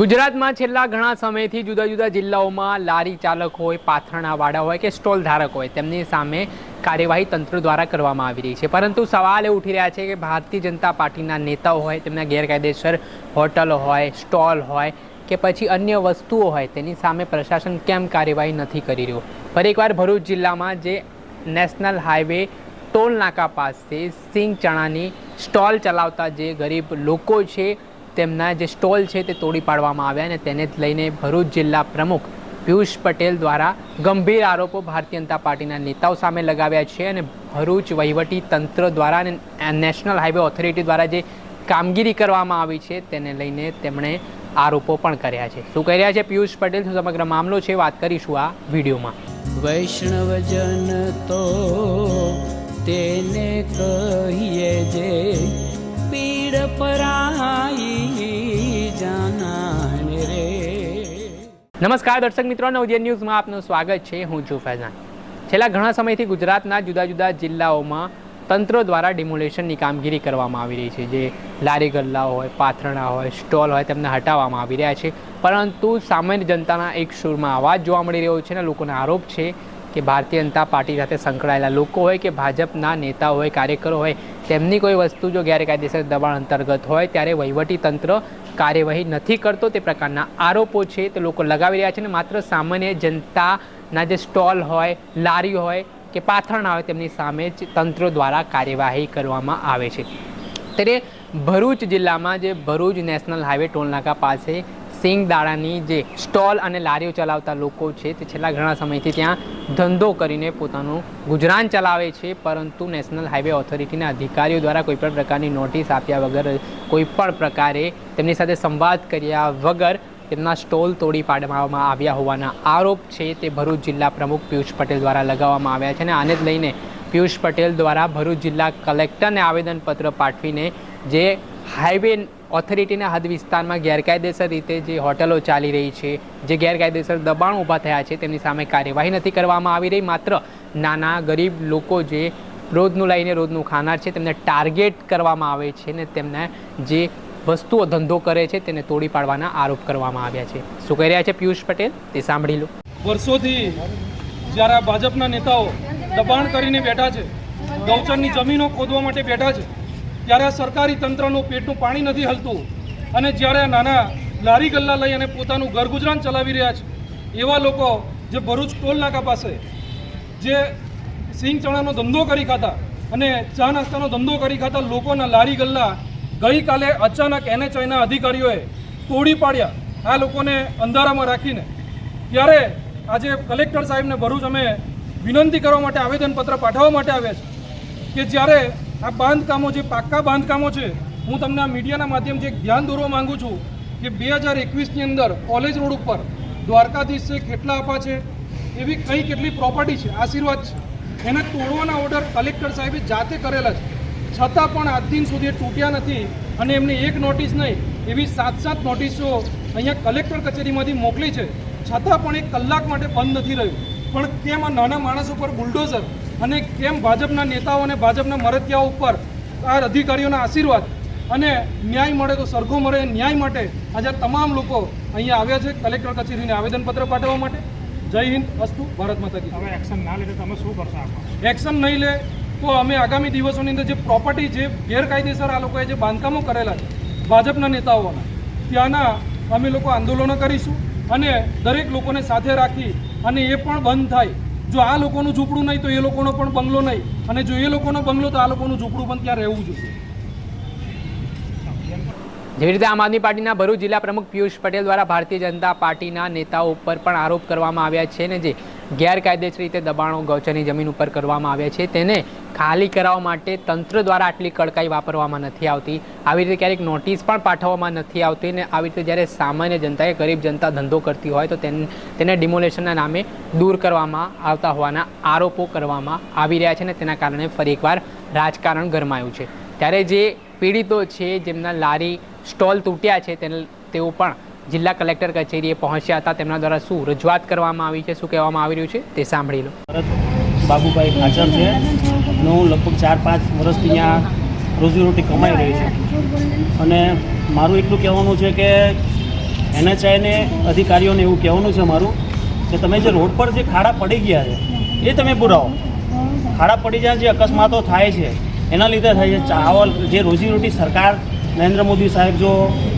ગુજરાતમાં છેલ્લા ઘણા સમયથી જુદા જુદા જિલ્લાઓમાં લારી ચાલક હોય પાથરણાવાળા હોય કે સ્ટોલ ધારક હોય, તેમની સામે કાર્યવાહી તંત્ર દ્વારા કરવામાં આવી રહી છે. પરંતુ સવાલ એ ઉઠી રહ્યા છે કે ભારતીય જનતા પાર્ટીના નેતાઓ હોય, તેમના ગેરકાયદેસર હોટલ હોય, સ્ટોલ હોય કે પછી અન્ય વસ્તુઓ હોય, તેની સામે પ્રશાસન કેમ કાર્યવાહી નથી કરી રહ્યું? ફરી એકવાર ભરૂચ જિલ્લામાં જે નેશનલ હાઈવે ટોલ નાકા પાસે સિંગ ચણાની સ્ટોલ ચલાવતા જે ગરીબ લોકો છે તેમના જે સ્ટોલ છે તે તોડી પાડવામાં આવ્યા અને તેને જ લઈને ભરૂચ જિલ્લા પ્રમુખ પિયુષ પટેલ દ્વારા ગંભીર આરોપો ભારતીય જનતા પાર્ટીના નેતાઓ સામે લગાવ્યા છે અને ભરૂચ વહીવટી તંત્ર દ્વારા અને નેશનલ હાઈવે ઓથોરિટી દ્વારા જે કામગીરી કરવામાં આવી છે તેને લઈને તેમણે આરોપો પણ કર્યા છે. શું કહી રહ્યા છે પિયુષ પટેલ? શું સમગ્ર મામલો છે? વાત કરીશું આ વિડીયોમાં. વૈષ્ણવજન તો તેને કહીએ જે પીડ પરાઈ જાનાને રે નમસ્કાર, દર્શક મિત્રો નવજેન ન્યૂઝમાં આપનું સ્વાગત છે. હું છું ફૈઝાન. છેલ્લા ઘણા સમયથી ગુજરાતના જુદા જુદા જિલ્લાઓમાં તંત્ર દ્વારા ડિમોલેશનની કામગીરી કરવામાં આવી રહી છે. જે લારી ગલ્લાઓ હોય, પાથરણા હોય, સ્ટોલ હોય, તેમને હટાવવામાં આવી રહ્યા છે. પરંતુ સામાન્ય જનતાના એક સુરમાં અવાજ જોવા મળી રહ્યો છે અને લોકોનો આરોપ છે કે ભારતીય જનતા પાર્ટી સાથે સંકળાયેલા લોકો હોય કે ભાજપના નેતા હોય, કાર્યકરો હોય, તેમની કોઈ વસ્તુ જો ગેરકાયદેસર દબાણ અંતર્ગત હોય, ત્યારે વહીવટી તંત્ર કાર્યવાહી નથી કરતો. તે પ્રકારના આરોપો છે તે લોકો લગાવી રહ્યા છે અને માત્ર સામાન્ય જનતાના જે સ્ટોલ હોય લારી હોય કે પાથરણ આવે તેમની સામે જ તંત્ર દ્વારા કાર્યવાહી કરવામાં આવે છે. ત્યારે ભરૂચ જિલ્લામાં જે ભરૂચ નેશનલ હાઈવે ટોલનાકા પાસે સિંગ દાડાની જે સ્ટોલ અને લારીઓ ચલાવતા લોકો છે તે છેલ્લા ઘણા સમયથી ત્યાં ધંધો કરીને પોતાનું ગુજરાન ચલાવે છે, પરંતુ નેશનલ હાઈવે ઓથોરિટીના અધિકારીઓ દ્વારા કોઈ પણ પ્રકારની નોટિસ આપ્યા વગર કોઈ પણ પ્રકારે તેમની સાથે સંવાદ કર્યા વગર તેમના સ્ટોલ તોડી પાડવામાં આવ્યા હોવાના આરોપ છે તે ભરૂચ જિલ્લા પ્રમુખ પિયુષ પટેલ દ્વારા લગાવવામાં આવ્યા છે અને આને જ લઈને પિયુષ પટેલ દ્વારા ભરૂચ જિલ્લા કલેક્ટરને આવેદનપત્ર પાઠવીને જે હાઈવે ઓથોરિટીના હદ વિસ્તારમાં ગેરકાયદેસર રીતે જે હોટલો ચાલી રહી છે, જે ગેરકાયદેસર દબાણ ઊભા થયા છે, તેમની સામે કાર્યવાહી નથી કરવામાં આવી રહી. માત્ર નાના ગરીબ લોકો જે રોજનું લઈને રોજનું ખાનાર છે, તેમને ટાર્ગેટ કરવામાં આવે છે ને તેમને જે વસ્તુઓ ધંધો કરે છે, તેને તોડી પાડવાના આરોપ કરવામાં આવ્યા છે. શું કહી રહ્યા છે પિયુષ પટેલ? તે સાંભળી લો. વર્ષોથી જ્યારે ભાજપના નેતાઓ દબાણ કરીને બેઠા છે, ગૌચરની જમીનો ખોદવા માટે બેઠા છે ત્યારે આ સરકારી તંત્રનું પેટનું પાણી નથી હલતું. અને જ્યારે આ નાના લારી ગલ્લા લઈ અને પોતાનું ઘરગુજરાન ચલાવી રહ્યા છે, એવા લોકો જે ભરૂચ ટોલ નાકા પાસે, જે સિંગ ચણાનો ધંધો કરી ખાતા અને ચા નાસ્તાનો ધંધો કરી ખાતા લોકોના લારી ગલ્લા ગઈકાલે અચાનક એનએચઆઈના અધિકારીઓએ તોડી પાડ્યા. આ લોકોને અંધારામાં રાખીને. ત્યારે આજે કલેક્ટર સાહેબને ભરૂચ અમે વિનંતી કરવા માટે આવેદનપત્ર પાઠવવા માટે આવ્યા છે કે જ્યારે આ બાંધકામો જે પાક્કા બાંધકામો છે. હું તમને આ મીડિયાના માધ્યમથી એક ધ્યાન દોરવા માંગુ છું કે બે હજાર એકવીસની અંદર કોલેજ રોડ ઉપર દ્વારકાધીશ છે કેટલા આપા છે? એવી કઈ કેટલી પ્રોપર્ટી છે? આશીર્વાદ છે. એને તોડવાના ઓર્ડર કલેક્ટર સાહેબે જાતે કરેલા છે. છતાં પણ આજ દિન સુધી તૂટ્યા નથી અને એમને એક નોટિસ નહીં, એવી સાત સાત નોટિસો અહીંયા કલેક્ટર કચેરીમાંથી મોકલી છે. છતાં પણ એક કલાક માટે બંધ નથી રહ્યું. પણ આ નાના માણસ ઉપર બુલડોઝર અને કેમ ભાજપના નેતાઓ અને ભાજપના મરતિયાઓ ઉપર આ અધિકારીઓના આશીર્વાદ અને ન્યાય મળે તો સરખો મળે ન્યાય માટે આજે આ તમામ લોકો અહીંયા આવ્યા છે કલેક્ટર કચેરીને આવેદનપત્ર પાઠવવા માટે. જય હિન્દ અસ્તુ ભારત માતા કી. હવે એક્શન ના લે તો તમે શું કરશો એક્શન નહીં લે તો અમે આગામી દિવસોની અંદર જે પ્રોપર્ટી જે ગેરકાયદેસર આ લોકોએ જે બાંધકામો કરેલા છે ભાજપના નેતાઓના ત્યાંના અમે લોકો આંદોલનો કરીશું અને દરેક લોકોને સાથે રાખી અને એ પણ બંધ થાય. જો આ લોકોનું ઝૂંપડું નહીં, તો એ લોકોનો પણ બંગલો નહીં. અને જો એ લોકોનો બંગલો, તો આ લોકોનું ઝૂંપડું પણ ત્યાં રહેવું જોઈએ. જેવી રીતે આમ આદમી પાર્ટીના ભરૂચ જિલ્લા પ્રમુખ પિયુષ પટેલ દ્વારા ભારતીય જનતા પાર્ટીના નેતાઓ ઉપર પણ આરોપ કરવામાં આવ્યા છે ને જે ગેરકાયદેસર રીતે દબાણો ગૌચરની જમીન ઉપર કરવામાં આવ્યા છે, તેને ખાલી કરાવવા માટે તંત્ર દ્વારા આટલી કડકાઈ વાપરવામાં નથી આવતી. આવી રીતે ક્યારેક નોટિસ પણ પાઠવવામાં નથી આવતી ને આવી રીતે જ્યારે સામાન્ય જનતા કે ગરીબ જનતા ધંધો કરતી હોય તો તેને તેને ડિમોલેશનના નામે દૂર કરવામાં આવતા હોવાના આરોપો કરવામાં આવી રહ્યા છે ને તેના કારણે ફરી એકવાર રાજકારણ ગરમાયું છે. ત્યારે જે પીડિતો છે, જેમના લારી સ્ટોલ તૂટ્યા છે, તેને, તેઓ પણ જિલ્લા કલેક્ટર કચેરીએ પહોંચ્યા હતા. તેમના દ્વારા શું રજૂઆત કરવામાં આવી છે, શું કહેવામાં આવી રહ્યું છે, તે સાંભળી લો. બાબુભાઈ ખાચર છે. હું લગભગ ચાર, પાંચ વર્ષથી ત્યાં રોજીરોટી કમાઈ રહી છું. અને મારું એટલું કહેવાનું છે કે એનએચઆઈને અધિકારીઓને એવું કહેવાનું છે મારું કે તમે જે રોડ પર જે ખાડા પડી ગયા છે, એ તમે પુરાવો. ખાડા પડી જાય જે અકસ્માતો થાય છે, એના લીધે થાય છે. ચાવલ, જે રોજીરોટી સરકાર નરેન્દ્ર મોદી સાહેબ જો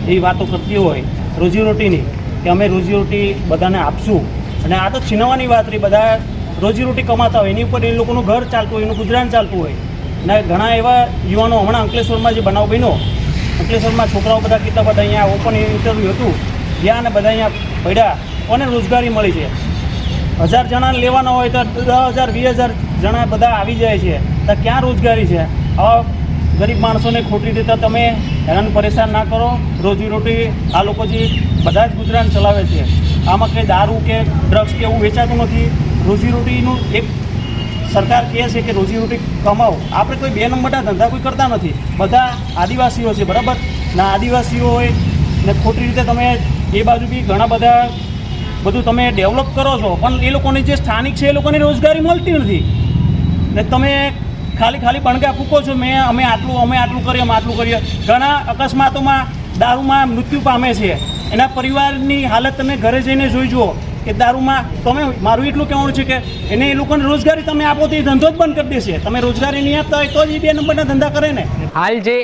એવી વાતો કરતી હોય રોજીરોટીની કે અમે રોજીરોટી બધાને આપશું. અને આ તો છીનવાની વાત રહી, બધા રોજીરોટી કમાતા હોય, એની ઉપર એ લોકોનું ઘર ચાલતું હોય, એનું ગુજરાન ચાલતું હોય. અને ઘણા એવા યુવાનો હમણાં અંકલેશ્વરમાં જે બનાવ બન્યો, અંકલેશ્વરમાં છોકરાઓ બધા કીધા બધા અહીંયા ઓપન ઇન્ટરવ્યૂ હતું જ્યાં બધા અહીંયા પડ્યા કોને રોજગારી મળી છે? હજાર જણાને લેવાના હોય તો દસ હજાર, વીસ હજાર જણા બધા આવી જાય છે. તો ક્યાં રોજગારી છે? આવા ગરીબ માણસોને ખોટી રીતે તમે હેરાન પરેશાન ના કરો. રોજીરોટી આ લોકો જે બધા જ ગુજરાન ચલાવે છે. આમાં કંઈ દારૂ કે ડ્રગ્સ કે એવું વેચાતું નથી. રોજીરોટીનું એક સરકાર કહે છે કે રોજીરોટી કમાવો. આપણે કોઈ બે નંબરના ધંધા કોઈ કરતા નથી. બધા આદિવાસીઓ છે, બરાબર? ના આદિવાસીઓ હોય ને ખોટી રીતે તમે એ બાજુ બી ઘણા બધા બધું તમે ડેવલપ કરો છો, પણ એ લોકોને જે સ્થાનિક છે, એ લોકોને રોજગારી મળતી નથી. ને તમે ખાલી ખાલી બણગા ફૂકો છો, મેં અમે આટલું અમે આટલું કરીએ, અમે આટલું કરીએ. ઘણા અકસ્માતોમાં, દારૂમાં મૃત્યુ પામે છે. એના પરિવારની હાલત તમે ઘરે જઈને જોઈ જુઓ. કે દારૂમાં તમે મારું એટલું કહેવાનું છે કે એને એ લોકોને રોજગારી તમે આપો તો એ ધંધો જ બંધ કરી દેશે. તમે રોજગારી નહીં આપતા હોય તો જ એ બે નંબરના ધંધા કરે ને. હાલ જે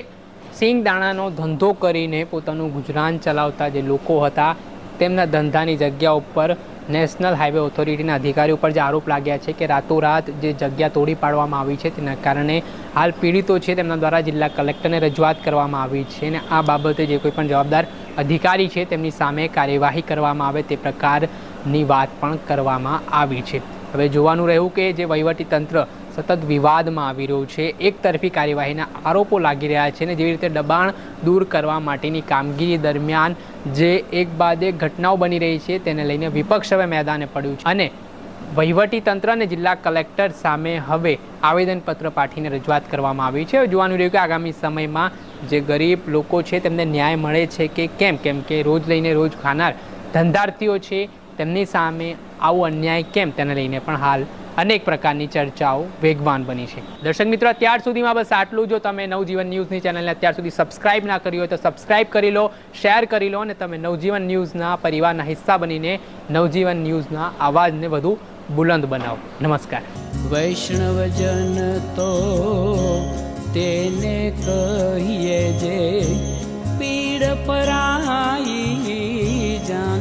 સિંગ દાણાનો ધંધો કરીને પોતાનું ગુજરાન ચલાવતા જે લોકો હતા, તેમના ધંધાની જગ્યા ઉપર નેશનલ હાઈવે ઓથોરિટીના અધિકારી ઉપર જે આરોપ લાગ્યા છે કે રાતોરાત જે જગ્યા તોડી પાડવામાં આવી છે તેના કારણે હાલ પીડિતો છે તેમના દ્વારા જિલ્લા કલેક્ટરને રજૂઆત કરવામાં આવી છે અને આ બાબતે જે કોઈ પણ જવાબદાર અધિકારી છે તેમની સામે કાર્યવાહી કરવામાં આવે તે પ્રકારની વાત પણ કરવામાં આવી છે. હવે જોવાનું રહ્યું કે જે વહીવટી તંત્ર સતત વિવાદમાં આવી રહ્યું છે, એક તરફી કાર્યવાહીના આરોપો લાગી રહ્યા છે અને જેવી રીતે દબાણ દૂર કરવા માટેની કામગીરી દરમિયાન જે એક બાદ એક ઘટનાઓ બની રહી છે, તેને લઈને વિપક્ષ હવે મેદાને પડ્યું છે. અને વહીવટી તંત્ર અને જિલ્લા કલેક્ટર સામે હવે આવેદનપત્ર પાઠીને રજૂઆત કરવામાં આવી છે. જોવાનું રહ્યું કે આગામી સમયમાં જે ગરીબ લોકો છે, તેમને ન્યાય મળે છે કે કેમ? કેમ કે રોજ લઈને રોજ ખાનાર ધંધાર્થીઓ છે તેમની સામે આવો અન્યાય કેમ તેને લઈને પણ હાલ અનેક પ્રકારની ચર્ચાઓ વેગવાન બની છે. દર્શક મિત્રો, અત્યાર સુધીમાં બસ આટલું જો. તમે નવજીવન ન્યૂઝની ચેનલને અત્યાર સુધી સબસ્ક્રાઇબ ના કરી હોય તો સબસ્ક્રાઇબ કરી લો, શેર કરી લો અને તમે નવજીવન ન્યૂઝના પરિવારના હિસ્સા બનીને નવજીવન ન્યૂઝના અવાજને વધુ બુલંદ બનાવો. નમસ્કાર. વૈષ્ણવજન તો તેને કહીએ જે પીડ પરાઈ જાન